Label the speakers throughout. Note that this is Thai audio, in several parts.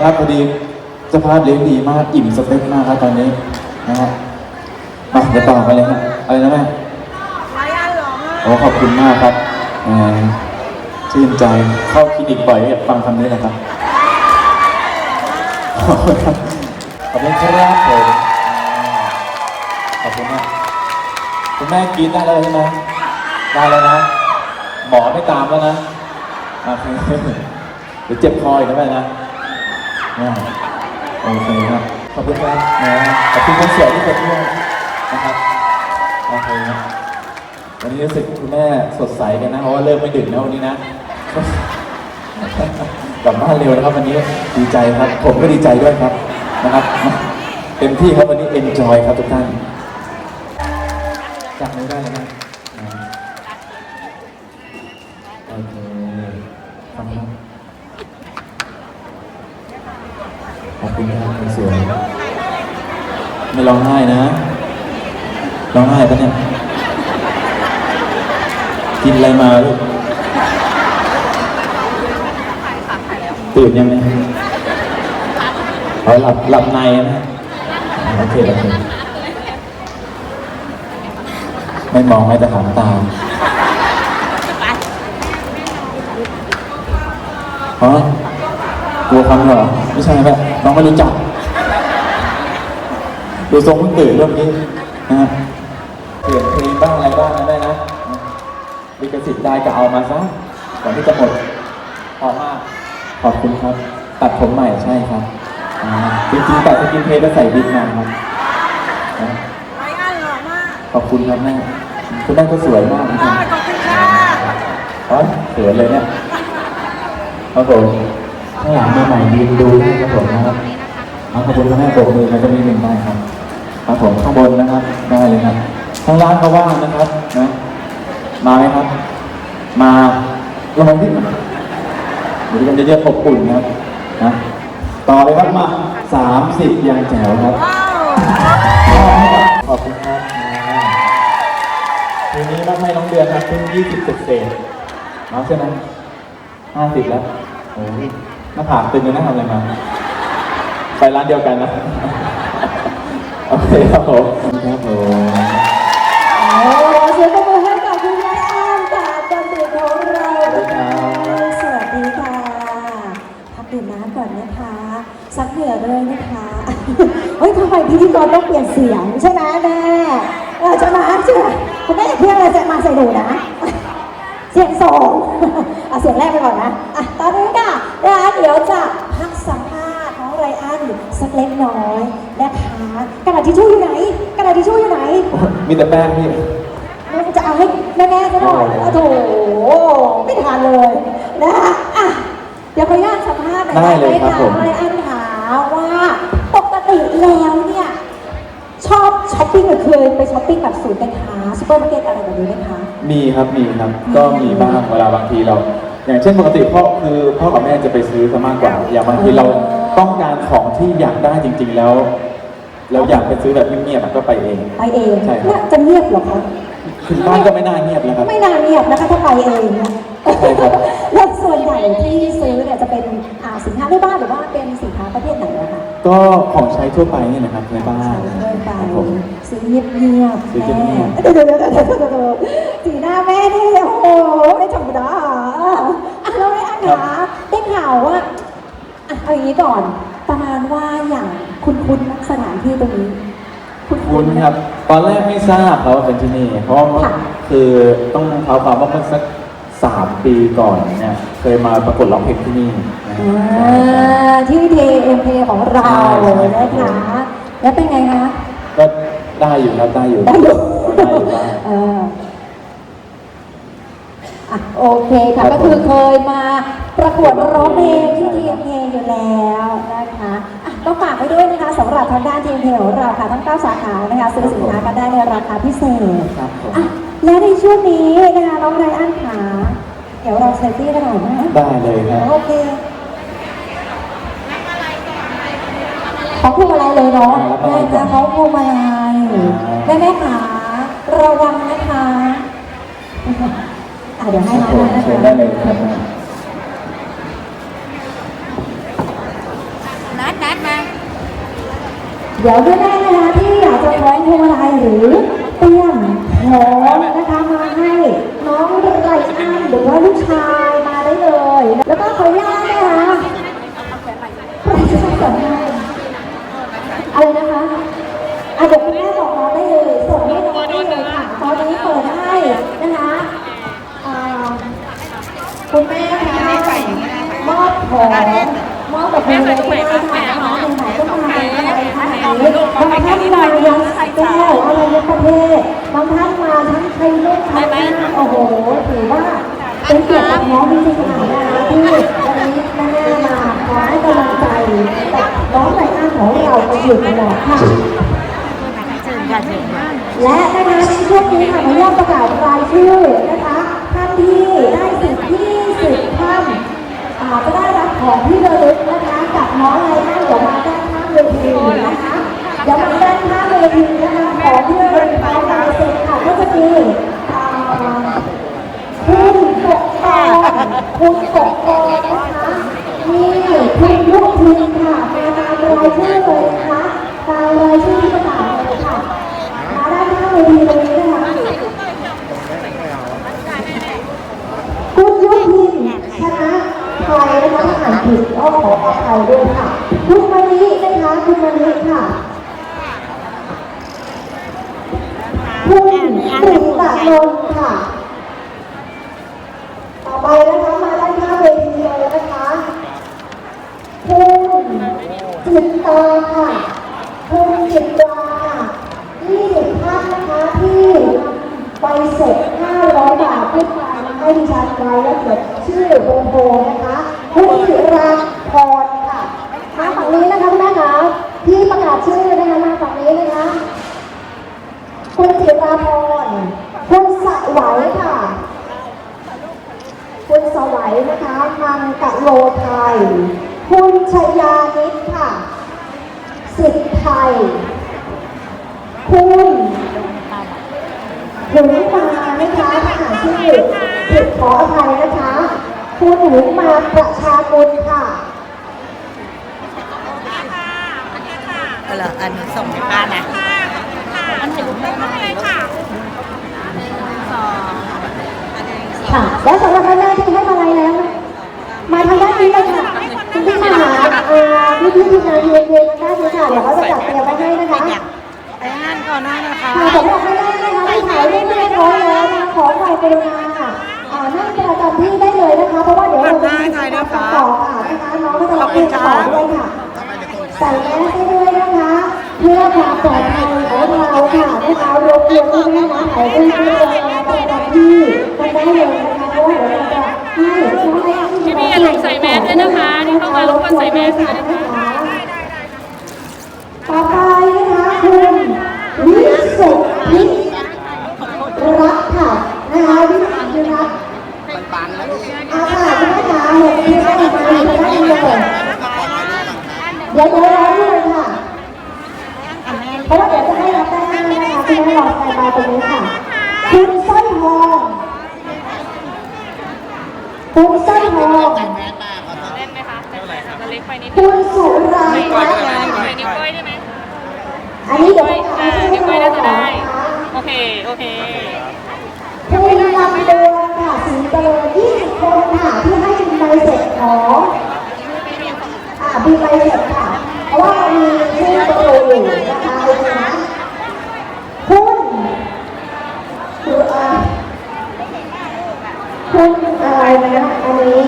Speaker 1: นะครับพอดีสภาพเลี้ยงดีมากอิ่มสเต็กมากครับตอนนี้นะฮะมาเดี๋ยวต่อไปเลยครับอะไรนะแม่
Speaker 2: ไรอันหรอ
Speaker 1: โอ้ขอบคุณมากครับแหมชื่นใจเข้าคลินิกบ่อยอยากฟังคำนี้แหละครับขอบคุณครับขอบคุณครับผมขอบคุณมากคุณแม่กินได้แล้วใช่ไหมได้แล้วนะ หมอไม่ตามแล้วนะโอเคเดี๋ยวเจ็บคออีกนะแม่นะ โอเคครับขอบคุณครับนะขอบคุณคนสวยที่มาเที่ยนะครับโอเคครับวันนี้รู้สึกคุณแม่สดใสกันนะเพราะว่าเริ่มไม่ดึกแล้ววันนี้นะกลับบ้านเร็วนะครับวันนี้ดีใจครับ ผมก็ดีใจด้วยครับนะครับเต็มที่ครับวันนี้ enjoy ครับทุกท่านจับมือได้แล้วนะ ร้องไห้นะร้องไห้ปะเนี่ยกินอะไรมาลูกตื่นยังไงเอาหลับหลับในนะโอเคโอเคไม่มองไม่แต่หางตาฮะกลัวคำเหรอไม่ใช่แบบน้องไม่รู้จัก ดูทรงเพิ่งตื่นเรื่องนี้นะฮะเปลี่ยนเพลงบ้างอะไรบ้างนะแม่นะลิขสิทธิ์ได้ก็เอามาซะก่อนที่จะหมดพอมากขอบคุณครับ ตัดผมใหม่ใช่ครับอ่าจริงๆตัดสกินเทสแล้วใส่บิ๊กมาครับนะ
Speaker 2: ไรอันหรอมาก
Speaker 1: ขอบคุณครับแม่คุณแม่ก็สวยมากเหมือนกั
Speaker 2: อ่านขอบคุณค่ะ
Speaker 1: อ๋อเขินเลยเนี่ยครับผมข้างหลังมาใหม่ยืนดูได้ครับผมนะครับเอา ขอบคุณครับแม่โบกมือมันจะมีหนึ่งได้ครับครับผมข้างบนนะครับได้เลยครับข้างล่างก็ว่างนะครับนะมาไหมครับ มาลองที่เดี๋ยวมันจะเรียกอบอุ่นครับนะต่อเลยครับมาสามสิบยางแจ๋วครับ
Speaker 2: ว้าว
Speaker 1: ขอบคุณครับทีนี้รับให้น้องเดือนครับเพิ่งยี่สิบเศษเศษๆเอาใช่ไหมห้าสิบแล้วโอ้ยหน้าผากตึงเลยนะทำอะไรมา ไปร้านเดียวกันนะ โอเคครับผมครับผม
Speaker 2: โอ้เสียงปรบมือให้กับคุณไรอันจากจันทร์ของเราสวัสดีค่ะพักดื่มน้ำก่อนนะคะซักเหงื่อด้วยนะคะเฮ้ยทำไมพิธีกรต้องเปลี่ยนเสียงใช่ไหมแม่เออใช่ไหมใช่ไหมคุณแม่อย่าเพิ่งอะไรจะมาใส่หนูนะ เสียงสองเอาเสียงแรกไปก่อนนะอะตอนนี้ค่ะนะคะเดี๋ยวจะ สักเล็กน้อยนะคะกระดาษทิชชู่อยู่ไหน กระดาษทิชชู่อยู่ไหน
Speaker 1: มีแต่แป้งพี่
Speaker 2: จะเอาให้แม่ๆซะหน่อยโอ้โถไม่ทานเลยนะคะอะเดี๋ยวขออนุญาตสัมภาษณ์หน่อย
Speaker 1: ได้เลยครับ
Speaker 2: ห
Speaker 1: ผม
Speaker 2: ไรอันถามว่าปกติแล้วเนี่ยชอบช้อปปิ้งหรือเคยไปช้อปปิ้งแบบศูนย์การค้าซูเปอร์มาร์เก็ตอะไรแบบนี้ไหมคะ
Speaker 1: มีครับมีครับ ก็มีบ้างเวลาบางทีเรา อย่างเช่นปกติพ่อคือพ่อกับแม่จะไปซื้อซะมากกว่า อย่างบางทีเรา ต้องการของที่อยากได้จริง ๆ แล้วเราอยากไปซื้อแบบเงียบๆอะก็ไปเอง
Speaker 2: ไปเอง
Speaker 1: ใช่ครับ
Speaker 2: เนี่ยจะเงียบเหรอคะ
Speaker 1: คือบ้านก็ไม่น่าเงียบแล้วครับ
Speaker 2: ไม่นานเงียบนะคะถ้าไปเองเนี่ย
Speaker 1: ใช่ครับ
Speaker 2: แล้วส่วนใหญ่ที่ซื้อเนี่ยจะเป็นอ่าสินค้าในบ้านหรือว่าเป็นสินค้าประเภทไหนอะคะ
Speaker 1: ก็ของใช้ทั่วไปเนี่ยนะครับในบ้าน
Speaker 2: ใช่เลยไป
Speaker 1: ครับผม
Speaker 2: ซื้อเงียบเงียบๆ
Speaker 1: ซื้อเงียบๆ
Speaker 2: แม่เดี๋ยวเดี๋ยวเดี๋ยวเดี๋ยวเดี๋ยวเดี๋ยวสีหน้าแม่นี่โอ้โหไม่ธรรมดาอะแล้วไอ้อันคะได้ข่าวว่าอะ เอาอย่างนี้ก่อนประมาณว่าอย่างคุณคุณสถานที่ตรงนี้ คุณ
Speaker 1: คุณครับ ตอนแรกไม่ทราบครับว่าเป็นที่นี่ เพราะว่าคือต้องเท้าความว่าเมื่อสักสามปีก่อนเนี่ยเคยมาประกวดร้องเพลงที่นี่นะ
Speaker 2: อ่าที่เทเอ็มเพของเรา
Speaker 1: ใช่ใช่
Speaker 2: นะคะแล้วเป็นไงคะ
Speaker 1: ก็ได้อยู่ครับได้อยู่
Speaker 2: ได้อยู่
Speaker 1: ได้อยู่บ้าง
Speaker 2: เอออะโอเคค่ะ
Speaker 1: ครับ
Speaker 2: ก็คือเคยมา ประกวดร้องเพลงที่ TMK อยู่แล้วนะคะอะก็ฝากไว้ด้วยนะคะสำหรับทางด้าน TMK ของเราค่ะทั้ง 9 สาขานะคะซื้อสินค้ากันได้ในราคาพิเศษ
Speaker 1: ครับผม
Speaker 2: อะและในช่วงนี้นะคะน้องไรอันขาเดี๋ยวเราเซลฟี่กันหน่อยนะ
Speaker 1: ได้เลยครับ
Speaker 2: โอเคของพวงมาลัยเลยเนาะแม่จะเขาพวงมาลัยแม่แม่ขาระวังนะคะอะเดี๋ยวให้
Speaker 1: ครับ
Speaker 2: น้
Speaker 1: ผ
Speaker 2: อง
Speaker 1: ม
Speaker 2: นะ
Speaker 1: เชิญ
Speaker 2: คะ
Speaker 1: ได้เลยครับ
Speaker 3: นัดนัดมา
Speaker 2: เดี๋ยวด้วยแม่นะคะที่อยากจะคล้องพวงมาลัยหรือเตรียมของนะคะมาให้น้องไรอันหรือว่าลูกชายมาได้เลย แล้วก็ขออนุญาตนะคะใครจะส่งให้อะไรนะคะอะเดี๋ยวคุณแม่บอกน้องได้เลยส่งให้น้องได้เลยค่ะตอนนี้เปิดให้นะคะคุณแม่คะมอบของมอบกับคุณเลยก็ได้ค่ะ นบางท่านมายังแก้วอะไรยังประเทศบางท่านมาทั้งไทยโลกไทยนาโอ้โหถือว่าเป็นเกียรติกับน้องจริงๆนะคะที่วันนี้แม่มาขอให้กำลังใจกับน้องไรอันของเราไปอยู่ตลอดค่ะ
Speaker 3: เชิญค่ะเชิญค่ะ
Speaker 2: และนะคะในช่วงนี้ค่ะขออนุญาตประกาศรายชื่อนะคะท่านที่ได้สิทธิ์ที่สิบท่านอ่าจะได้รับของที่ระลึกนะคะกับน้องไรอันเดี๋ยวมาด้านข้างเวทีนะคะเดี๋ยวมาด้านข้างเวทีนะคะของที่ระลึกของลายเซ็นค่ะก็จะมีอ่าคุณปกครองคุณปกครองนะคะมีคุณ นค่ะมาตามรายชื่อเลยนะคะตามรายชื่อที่ประกาศเลยค่ะมาด้านข้างเวทีตรงนี้นะคะคุณยุพินชนะไทยนะคะถ้าอ่านผิดก็ขออภัยด้วยค่ะคุณมณีนะคะคุณมณีค่ะคุณกฤษตะนนท์ค่ะ ต่อไปนะคะมาด้านข้างเวทีเลยนะคะ คุณจิตตาค่ะ คุณจิตตาค่ะ20ท่านนะคะที่ใบเสร็จ 500 บาทขึ้นมา ให้ดิฉันไว้แล้วเขียนชื่อโบโบนะคะคุณจิราพรค่ะมาฝั่งนี้นะคะคุณแม่คะที่ประกาศชื่อนะคะมาฝั่งนี้นะคะ คุณจิราพรคุณสวัยค่ะ คุณสวัยนะคะมังกะโลไทย คุณชยานิดค่ะ สิทธิไทย คุณหุนมา นะคะถ้าอ่านชื่อผิดขออภัยนะคะคุณหุนมาประชากุลค่ะ
Speaker 3: เอาล่ะอันนี้ส่งให้ป้านะอันถ่ายรูปได้ไหมค่ะสอง
Speaker 2: ค่ะและสำหรับท่านแรกที่ให้มาลัยแล้ว มาทางด้านนี้เลยค่ะคุณพี่มาหาเอ่อพี่พี่ทีมงานเย็นๆด้านนี้ค่ะเดี๋ยวเขาจะจัดเตรียมไว้ให้นะคะ
Speaker 3: ไปงานก่อนหน้านะคะ
Speaker 2: ค่ะสำหรับท่านแรกนะคะที่ถ่ายรูปเรียบร้อยแล้วนะคะขอฝ่ายกรุณาค่ะอ่านั่งประจำที่ได้เลยนะคะ เพราะว่าเดี๋ยวเราจะมีการตัดต่อค่ะนะคะน้องก็จะรับเป็นต่อด้วยค่ะใส่แมสให้ด้วยนะคะ เพื่อความปลอดภัยของเราค่ะนะคะรบกวนด้วยนะคะถ่ายรูปด้วยนะคะประจำที่กันได้เลยนะคะเพราะว่าเดี๋ยวเราจะให้น้องไอ้ที่
Speaker 4: พี่พี่อย่าลืมใส่แมสด้วยนะคะที่เข้ามารบกวนใส่แมสด้วยนะคะ
Speaker 2: ต่อไปนะคะคุณวิ สุทธิรักค่ะนะคะวิสุทธิรักอาค่ะคุณแม่ขาหกที่ได้มาอยู่ด้านนี้เลยเดี๋ยวเดี๋ยวรอด้วยค่ะเพราะว่าเดี๋ยวจะให้รับด้านหน้านะคะคุณแม่รอสายตาตรงนี้ค่ะคุณสร้อยทองคุณสร้อยทอง
Speaker 4: คุ
Speaker 2: ณสุรา
Speaker 4: นิ้วก้อย
Speaker 2: รั
Speaker 4: ได้
Speaker 2: ตน์
Speaker 4: ไหมอั
Speaker 2: นนี้เดี๋ยว
Speaker 4: ก้อย
Speaker 2: ผม
Speaker 4: อ่า
Speaker 2: จะให้
Speaker 4: นิ้วก้อยน่าจะได้
Speaker 2: นะคะ
Speaker 4: โอ เค โอเค
Speaker 2: คุณลำดวนค่ะสีเจริญ20 คนค่ะ ที่ให้บินใบเสร็จของอ่าบินใบเสร็จค่ะ เพราะว่ามีชื่อประตูอยู่นะคะโอเคนะคุณคืออ่าคุณอะไรนะอันนี้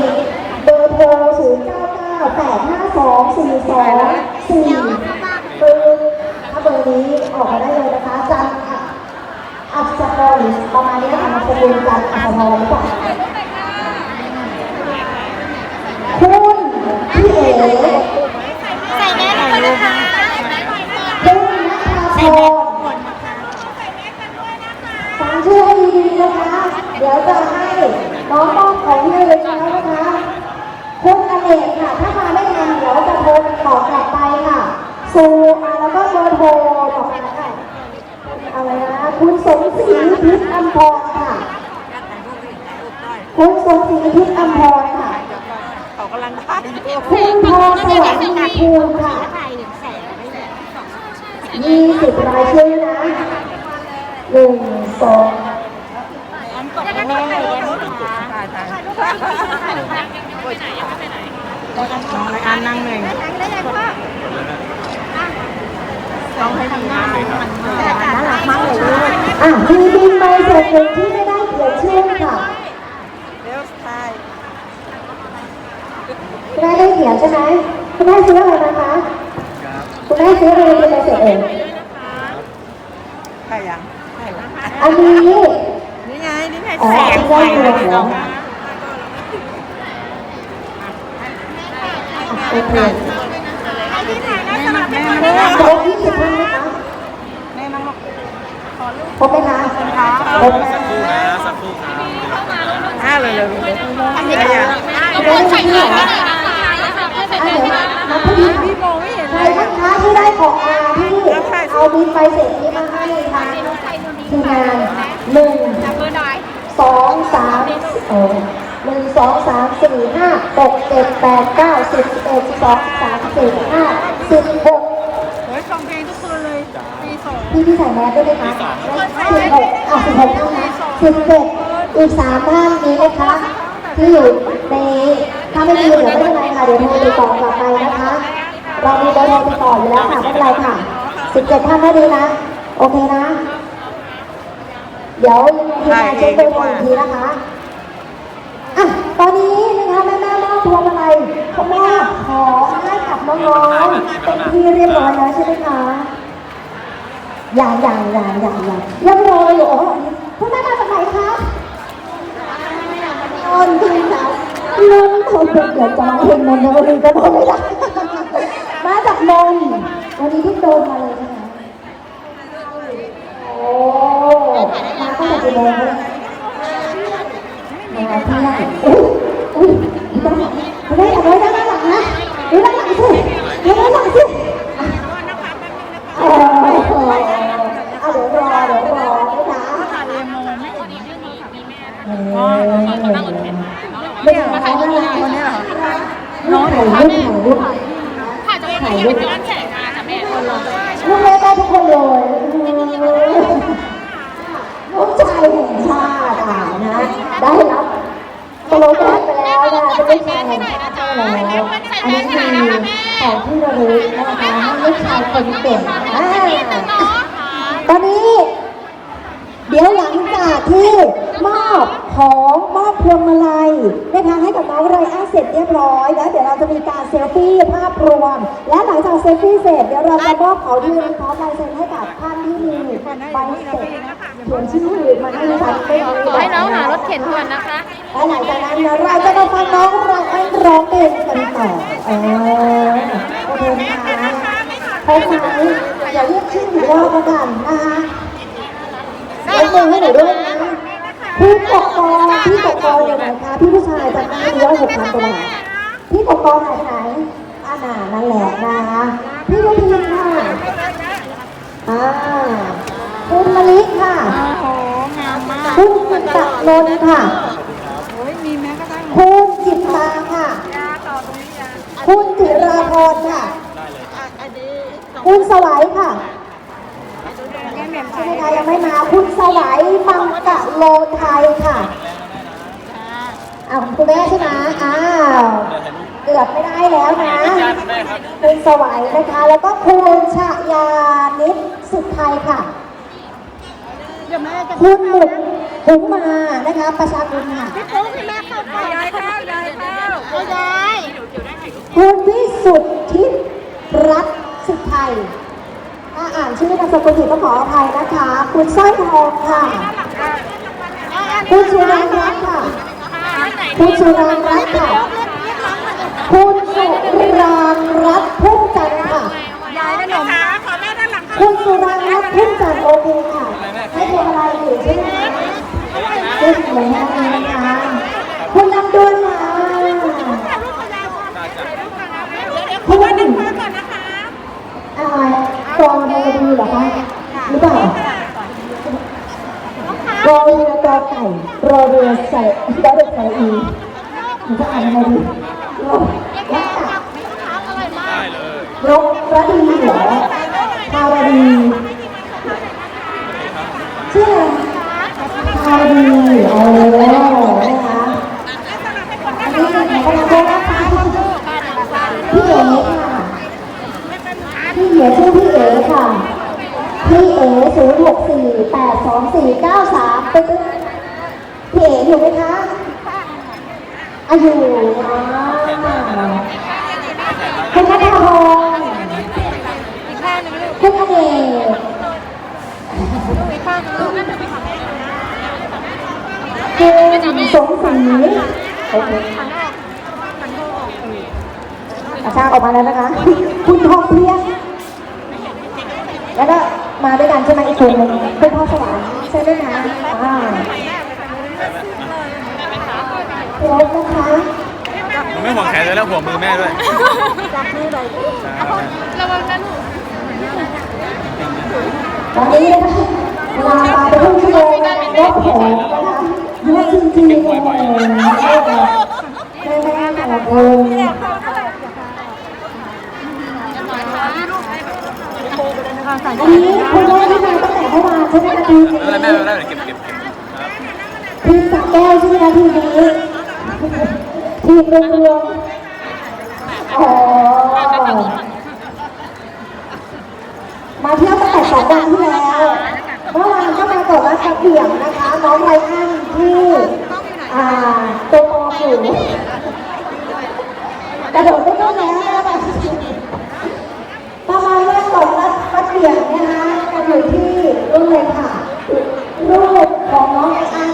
Speaker 2: เบอร์โทร0 9 9 8 5 2 4 2 4คือถ้าเบอร์นี้ออกมาได้เลยนะคะจันทร์อะ อัศพรประมาณนี้ ค่ะนามสกุลจันทร์อัศพรหรือเปล่าคุณพี่เอ๋
Speaker 3: ใส่แมสด้วยนะคะ
Speaker 2: คุณนัทพรฟังชื่อให้ดีๆนะคะ เดี๋ยวจะให้น้องมอบของที่ระลึกแล้วนะคะคุณอเนกค่ะ ถ้ามาไม่ทันเดี๋ยวจะโทรติดต่อกลับไปค่ะซูอะแล้วก็เบอร์โทรต่อไปค่ะอะไรนะคุณสมศรีพิษอัมพรค่ะ คุณสมศรีพิษอัมพรค่ะ
Speaker 3: เขากำลังถ่ายอยู่
Speaker 2: คุณพรสวัสดิ์ภูมิค่ะยี่สิบรายชื่อนะหนึ่งสอง
Speaker 3: อันนั่งหนึ่งต้องให้ทำงานน่ารักมากเลยลูก
Speaker 2: อะมีบินใบเสร็จหนึ่งที่ไม่ได้เขียนชื่อค่ะ
Speaker 3: เร็วสไตล์
Speaker 2: คุณ แม่ได้เขียนใช่ไหมคุณแม่ซื้ออะไรมาคะคุณแม่ซื้ออะไรเป็นใบเสร็จเอง
Speaker 3: ใครยังใครยัง
Speaker 2: อันนี้
Speaker 3: นี่ไงนี่ไง
Speaker 2: อ๋อ
Speaker 3: แสงไฟ
Speaker 2: ที่ได้เขียนเหรอโอเค
Speaker 3: แม่มาแม่มา
Speaker 2: แม่
Speaker 3: แม่
Speaker 2: โต๊ะยี่สิบห้าไหมคะ
Speaker 3: แม่มาลูก
Speaker 2: ครบไหมคะครบนะ
Speaker 3: ห้าเลยเลยลูกอันนี้
Speaker 2: คุณแม่ได้ที่เหร ออะเดี๋ยวมาพอดีค่ะ
Speaker 3: พี่มองไม่เห็น
Speaker 2: ใครบ้างคะที่ได้ของอาที่เอาบินใบเสร็จนี้มาให้ทางทีมงานหนึ่งสองสามเออหนึ่งสองสามสี่ห้าหกเจ็ดแปดเก้าสิบสิบเอ็ดสิบสองสิบสามสิบสี่สิบห้าสิบหก
Speaker 3: โอ้ยฟังเพลงทุกคนเลยปีสอง
Speaker 2: พี่ที่ใส่แมสด้วยไหมคะสิบหกอะสิบหกท่านนะสิบเจ็ดอีกสามท่านนี้นะคะที่อยู่ใน ถ้าไม่มีเดี๋ยวไม่เป็นไรค่ะเดี๋ยวโทรติดต่อกลับไปนะคะ เรามีเบอร์โทรติดต่ออยู่แล้วค่ะไม่เป็นไรค่ะสิบเจ็ดท่านเท่านี้นะ โอเคนะ เดี๋ยวยังไงทีมงานเช็คเบอร์โทรอีกทีนะคะอะตอนนี้นะคะแม่แม่มอบพวงมาลัยเขามอบของให้กับน้องๆเป็นที่เรียบร้อยแล้วใช่ไหมคะอย่างอย่างอย่างอย่างอย่างยังรออยู่โอ้โหคุณแม่มาจากไหนคะนอนจริงค่ะลุง เขาเป็นเดี๋ยวจะมาเห็นนนท์นะวันนี้ก็นอนไม่ได้มาจากนนท์วันนี้ที่โดนมาเลยใช่ไหมโอ้มาตั้งแต่กี่โมงมาที่ไหนอุ้ยงยด้านหลังไม่ได้เอาไว้ด้านหลังนะดูด้านหลังสิดูด้านหลังสิเออเอาเดี๋ยวรอเดี๋ยวรอนะคะเออไม่เหรอคะไม่เหรอคนนี้เหรอ น้องถ่ายรูปถ่ายรูป
Speaker 4: ค่ะจะเป็นอย่างเป็นย้อนแสงมาค่ะแม่
Speaker 2: ลูกเล่ได้ทุกคนเลยลูกชายแห่งชาติอะนะ ได้รับสโลแกนไปแล้วนะเป็นลูกชายแห่งชาติแล้วอันนี้คือของที่ระลึกนะคะให้ลูกชายคนเก่งอ่าตอนนี้ เดี๋ยวหลังจากที่ ของมอบพวงมาลัยนะคะให้กับน้องไรอันเสร็จเรียบร้อยแล้วเดี๋ยวเราจะมีการเซลฟี่ภาพรวม และหลังจากเซลฟี่เสร็จเดี๋ยวเราจะมอบเขาที่ระลึกพร้อมลายเซ็นให้กับท่านที่มีใบเสร็จเขียนชื่อมาให้ฉันไม่
Speaker 4: ขอให้น้องหารถเข็นด่วนนะคะ
Speaker 2: และหลังจากนั้นเดี๋ยวเราจะมาฟังน้องไรอันร้องเพลงกันต่อเออโอเคนะคะพร้อมไหมอย่าเรียกชื่อหรือว่าแล้วกันนะคะยกมือให้หนูด้วยนะ พี่ปกครองพี่ปกครองอยู่ไหนคะพี่ผู้ชายจำได้ดีว่าหกพันกว่าบาทพี่ปกครองหายไปไหนอานานั่นแหละนะคะพี่ยุพินค่ะอ่าคุณมะลิค่ะ
Speaker 3: โอ้โหงามมาก
Speaker 2: คุณสุตะนนท์ค่ะ
Speaker 3: โอ้ยมีแม้กระทั่ง
Speaker 2: คุณจิตตาค่ะ
Speaker 3: ยาต่อตรงนี้ยา
Speaker 2: คุณจิราพรค่ะ
Speaker 3: อันนี้
Speaker 2: คุณสวัยค่ะ
Speaker 3: แหม่ม
Speaker 2: ใช่ไหม
Speaker 3: ย
Speaker 2: คะยังไม่มาคุณสวัยมังกะโลไทยค่ะอ้าวคุณแม่ใช่ไหมอ้าวเกือบไม่ได้แล้วนะคุณสวัยนะคะ แล้วก็คุณชยานิดสุดไทยค่ะ
Speaker 3: เดี๋ยค่ะ
Speaker 2: คุณหมุกหุมมานะคะประชาชนค่ะ
Speaker 3: พี่ปุ๊กพี่แม่เข้าไปยายเข้ายายเข้าเอายาย
Speaker 2: คุณวิสุทธิรัตน์สุดไทย ถ้าอ่านชื่อนามสกุลผิดก็ขออภัยนะคะ คุณสร้อยทองค่ะ คุณสุรางรัตน์ค่ะ คุณสุรางรัตน์ค่ะ คุณสุรางรัตน์พุ่มจันทร์ค่ะ
Speaker 3: ยายขนมขอแม่ด้านหลัง
Speaker 2: คุณสุรางรัตน์พุ่มจันทร์โอเคค่ะให้พวงมาลัยอยู่ใช่ไหมคะเล่นเหมือนกันนะคะคุณลำดวนค่ะคุณ
Speaker 3: ก่อนนะคะ
Speaker 2: อ่า ดีเหรอคะหรือเปล่ารอเรือกอไก่รอเรือใส่รอเรือใส่อีหนูจะอ่านยังไงดีรอรักษานกระดีเหรอคารดีชื่ออะไรคารดีโอ้นะคะอันนี้กำลังโทษนะคะพี่เอ๋ค่ะพี่เอ๋ชื่อพี่เอ๋ค่ะ พี่เอ๋ศูนย์หกสี่แปดสองสี่เก้าสามตึ๊ดพี่เอ๋อยู่ไหมคะอาอยู่อ่าคุณนัทพงศ์คุณอเนกคุณสมศรีโอเค อาชาออกมาแล้วนะคะ คุณทองเพียงแล้วก็มาด้วยกันใช่ไหมอีกคนหนึ่งเป็นพ่อสวรรค์ใช่ไหมคะอ่าครบนะคะ
Speaker 5: ผมไม่ห่วงแขนเลยแล้วห่วงมือแม่ด้วย
Speaker 4: ระวังนะหนู
Speaker 2: ตอนนี้นะคะเวลาตาไปครึ่งชั่วโมงแล้วรถแถวนะคะเยอะจริงๆเลยแม่แม่แต่ละ คนอันนี้คุณแม่ที่มาตั้งแต่เมื่อวานใช่ไหมคะทีนี้
Speaker 5: ไม่เป็นไรแม่ไม่เป็นไรเก็บเก็บเก็บ
Speaker 2: ทีมสักแก้วใช่ไหมคะทีมนี้ทีมรวมรวมอ๋อมาเที่ยวตั้งแต่สองวันที่แล้วเมื่อวานก็มากดรัดกระเบี่ยงนะคะ น้องไรอันที่อ่าตัวมออยู่กระโดดได้ก็แล้วนะคะประมาณว่ากดรัดกระ เบี่ยงนี่ยนะกันอยู่ที่รุ่นเลยค่ะ รูปของน้องไรอัน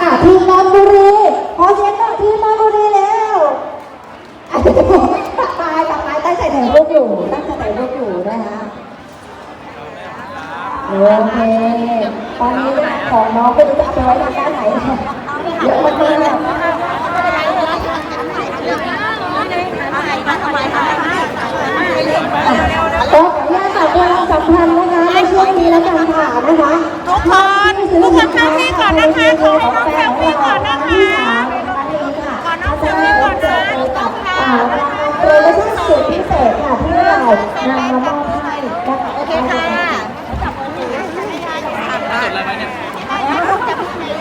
Speaker 2: อะทีมนนบุรีขอเสียงหน่อยทีมนนบุรีแล้วตักปลายตักปลายตั้งใจถ่ายรูปอยู่ ตั้งใจถ่ายรูปอยู่นะคะโอเค ตอนนี้ของน้องก็จะเอาไปไว้ทางด้านไหนเยอะมาก ๆก็ขออนุญาตฝากปราสัมพันธ์นะคะในช่วงนี้แล้วกันค่ะนะคะ
Speaker 3: ทุกคนทุกคนเข้าที่ก่อนนะคะขอให้น้องเข้าที่ก่อนนะคะ
Speaker 2: ขอน้องเซลฟี่ก่อนนะกับอ่ารางวัลโปรโมชั่นสุดพิเศษค่ะที่เรานำมามอบให้นะคะโอเคค่ะ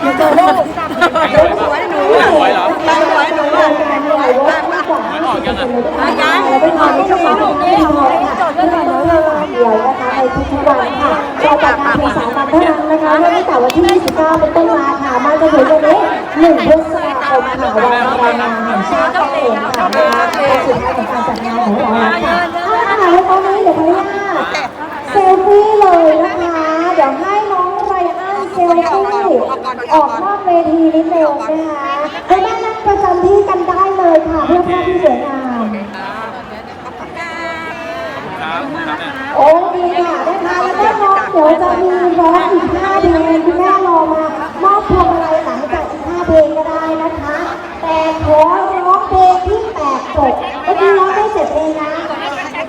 Speaker 3: หนูเกิดลูกหวยหนูหวยเหรอหวยหนู
Speaker 2: การหวยว่าไม่กว่าไม่ออกกันอะยัง แล้วเป็นความที่ชอบไม่ทำค่ะเพื่อให้น้องเราเดียวนะคะในทุกๆวันค่ะเราจัดงานเพียงสามวันเท่านั้นนะคะเริ่มตั้งแต่วันที่ 29 เป็นต้นมาค่ะมาจนถึงวันนี้1พฤษภาคมค่ะวันแรงงานแห่งชาติเองค่ะนะคะเป็นสุดท้ายของการจัดงานของเราค่ะเอาละค่ะแล้วตอนนี้เดี๋ยวขออนุญาเซลฟี่เลยนะคะ เดี๋ยวให้น้องไรอันเซลฟี่ออกนอกเวทีนิดนึงนะคะให้แม่นั่งประจำที่กันได้เลยค่ะเพื่อภาพที่สวยงาม
Speaker 5: ครับครับเนี่ย
Speaker 2: โอ้ดีค่ะนะคะแล้วก็น้องเดี๋ยวจะมีร้องอีกห้าเพลงคุณแม่รอมามอบพวงมาลัยหลังจากอีกห้าเพลงก็ได้นะคะ แต่ขอร้องเพลงที่แปดจบเมื่อกี้ร้องได้เจ็ดเพลงนะ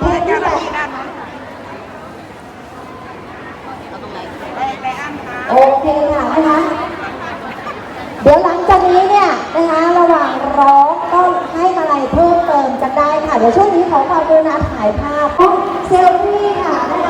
Speaker 2: เพลงที่แปดโอเคค่ะนะคะเดี๋ยวหลังจากนี้เนี่ยนะคะระหว่างร้องก็ให้มาลัยเพิ่มเติมกันได้ค่ะเดี๋ยวช่วงนี้ขอความกรุณาถ่ายภาพ เซลฟี่ค่ะนะคะ